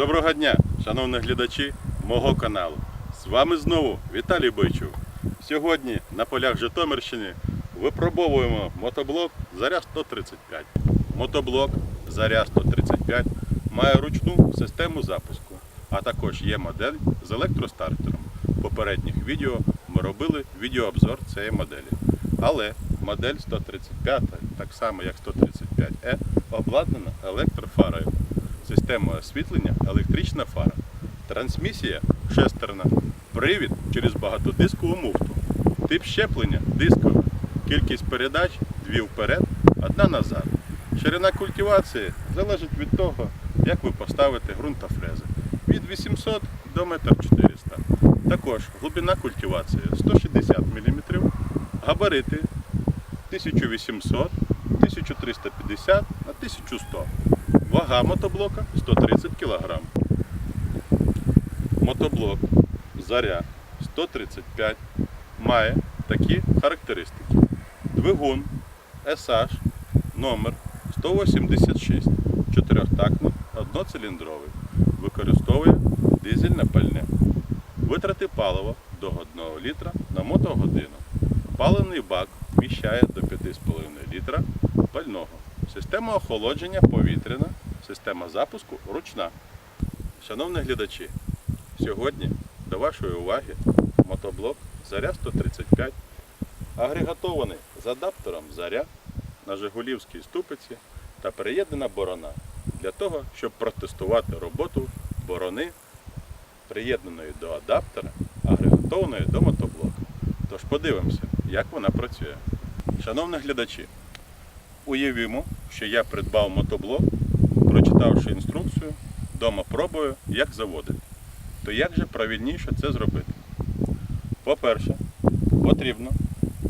Доброго дня, шановні глядачі мого каналу. З вами знову Віталій Бойчук. Сьогодні на полях Житомирщини випробовуємо мотоблок Заря 135. Мотоблок Заря 135 має ручну систему запуску, а також є модель з електростартером. В попередніх відео ми робили відеообзор цієї моделі. Але модель 135, так само як 135E, обладнана електрофарою. Система освітлення електрична фара. Трансмісія шестерна. Привід через багатодискову муфту. Тип щеплення дискове. Кількість передач дві вперед, одна назад. Ширина культивації залежить від того, як ви поставите ґрунтофрези. Від 800 до 1,4 м. Також глибина культивації 160 мм, габарити 1800, 1350 на 1100. Вага мотоблока 130 кг. Мотоблок Заря 135 має такі характеристики. Двигун SH номер 186 чотирьохтактний одноциліндровий. Використовує дизельне пальне. Витрати палива до 1 літра на мотогодину. Паливний бак вміщає до 5,5 літра пального. Система охолодження повітряна, система запуску ручна. Шановні глядачі, сьогодні до вашої уваги мотоблок Заря 135, агрегатований з адаптером Заря на Жигулівській ступиці та приєднана борона для того, щоб протестувати роботу борони, приєднаної до адаптера, агрегатованої до мотоблока. Тож подивимося, як вона працює. Шановні глядачі, уявімо, що я придбав мотоблок, прочитавши інструкцію, вдома пробую, як заводити. То як же правильніше це зробити? По-перше, потрібно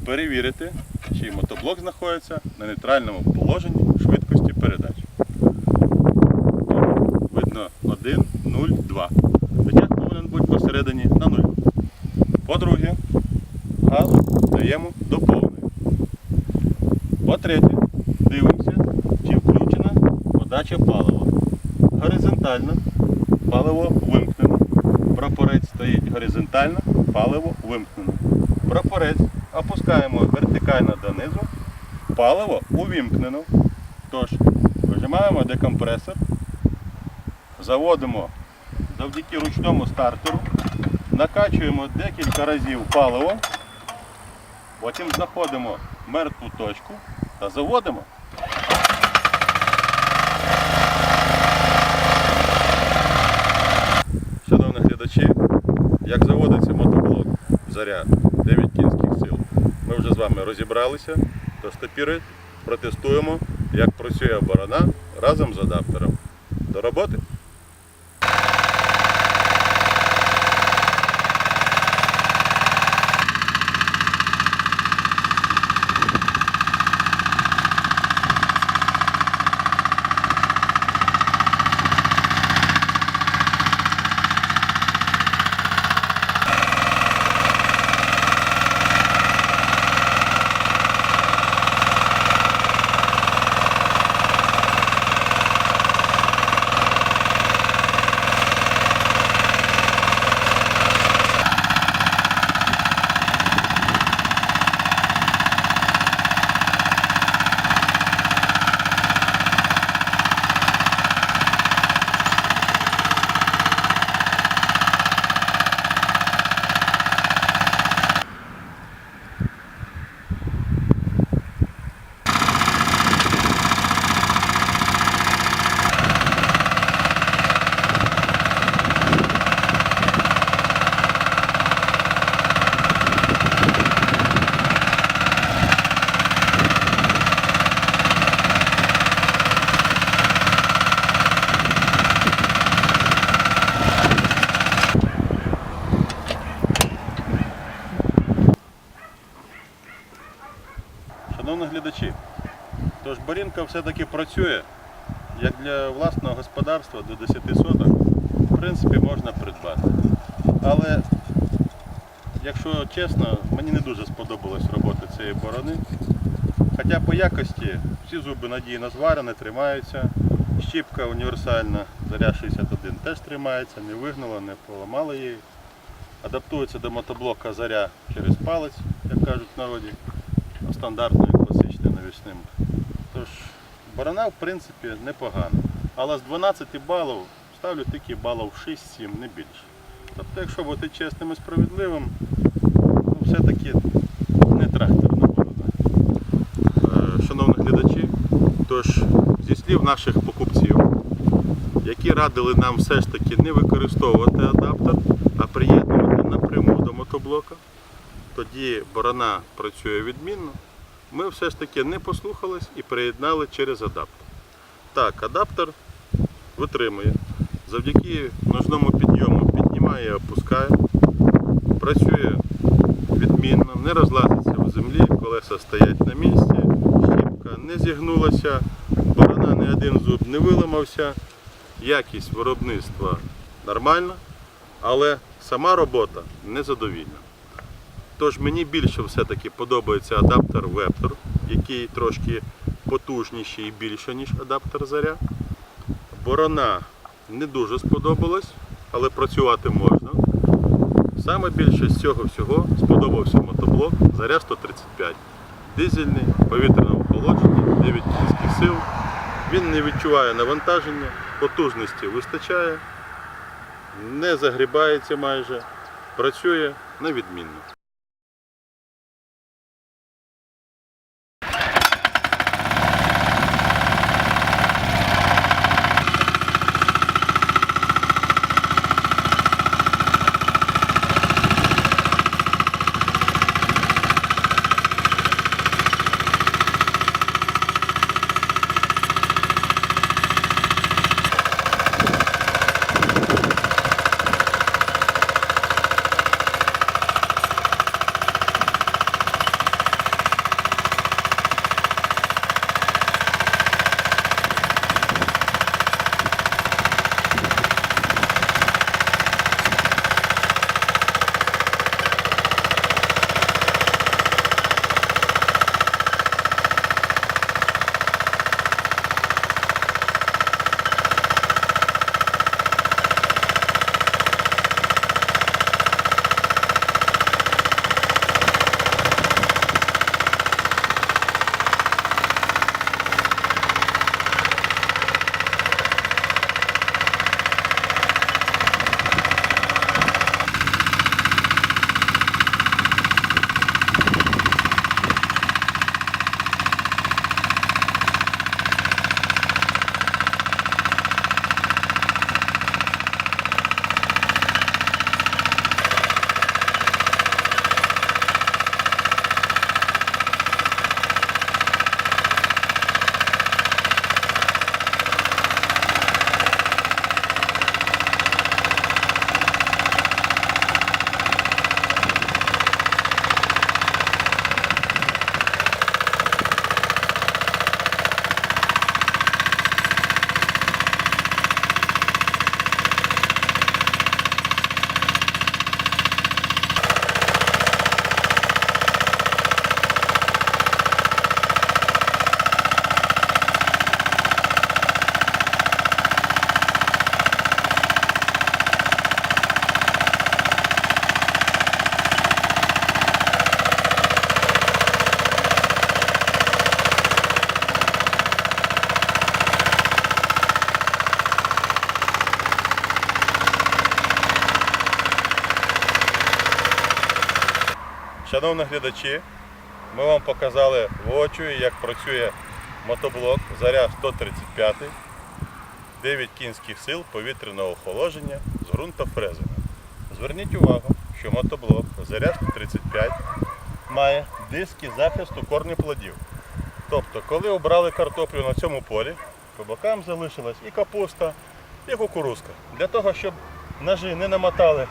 перевірити, чи мотоблок знаходиться на нейтральному положенні швидкості передач. Видно 1, 0, 2. Витяг повинен бути посередині на 0. По-друге, газ даємо до повної. По-третє, подача палива. Горизонтально паливо вимкнено. Прапорець стоїть горизонтально, паливо вимкнено. Прапорець опускаємо вертикально донизу, паливо увімкнено. Тож, вижимаємо декомпресор, заводимо завдяки ручному стартеру, накачуємо декілька разів паливо, потім знаходимо мертву точку та заводимо. Глядачі, як заводиться мотоблок Заря 9 кінських сил, ми вже з вами розібралися, тож тепер протестуємо, як працює оборона разом з адаптером. До роботи! Шановні глядачі, тож Борінка все-таки працює як для власного господарства до 10 соток, в принципі, можна придбати. Але, якщо чесно, мені не дуже сподобалась робота цієї борони. Хоча по якості всі зуби надійно зварені, тримаються. Щіпка універсальна, заря 61 теж тримається, не вигнула, не поламала її. Адаптується до мотоблока заря через палець, як кажуть в народі, стандартною класичним навісним. Борона в принципі непогана. Але з 12 балів ставлю тільки балів 6-7, не більше. Тобто, якщо бути чесним і справедливим, ну, все-таки не тракторна борона. Е, Шановні глядачі, тож зі слів наших покупців, які радили нам все ж таки не використовувати адаптер, а приєднувати напряму до мотоблока, тоді борона працює відмінно. Ми все ж таки не послухались і приєднали через адаптер. Так, адаптер витримує. Завдяки ножному підйому піднімає і опускає. Працює відмінно, не розлазиться в землі, колеса стоять на місці, щіпка не зігнулася, борона не один зуб не виламався, якість виробництва нормальна, але сама робота незадовільна. Тож мені більше все-таки подобається адаптер Vector, який трошки потужніший і більше, ніж адаптер Заря. Борона не дуже сподобалась, але працювати можна. Саме більше з цього всього сподобався мотоблок Заря 135. Дизельний, повітряне охолодження, 9 кінських сил. Він не відчуває навантаження, потужності вистачає, не загрібається майже, працює на відмінно. Шановні глядачі, ми вам показали воочию, як працює мотоблок Заря 135, 9 кінських сил повітряного охолодження з ґрунтофрезами. Зверніть увагу, що мотоблок Заря 135 має диски захисту корнеплодів. Тобто, коли обрали картоплю на цьому полі, по бокам залишилась і капуста, і кукурузка. Для того, щоб ножи не намотали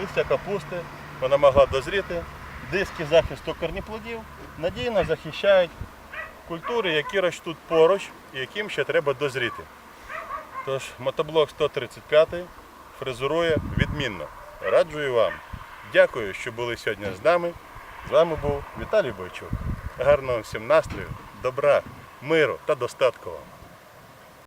листя капусти, вона могла дозріти. Диски захисту корніплодів надійно захищають культури, які ростуть поруч і яким ще треба дозріти. Тож мотоблок 135 фрезерує відмінно. Раджую вам. Дякую, що були сьогодні з нами. З вами був Віталій Бойчук. Гарного всім настрою, добра, миру та достатку вам.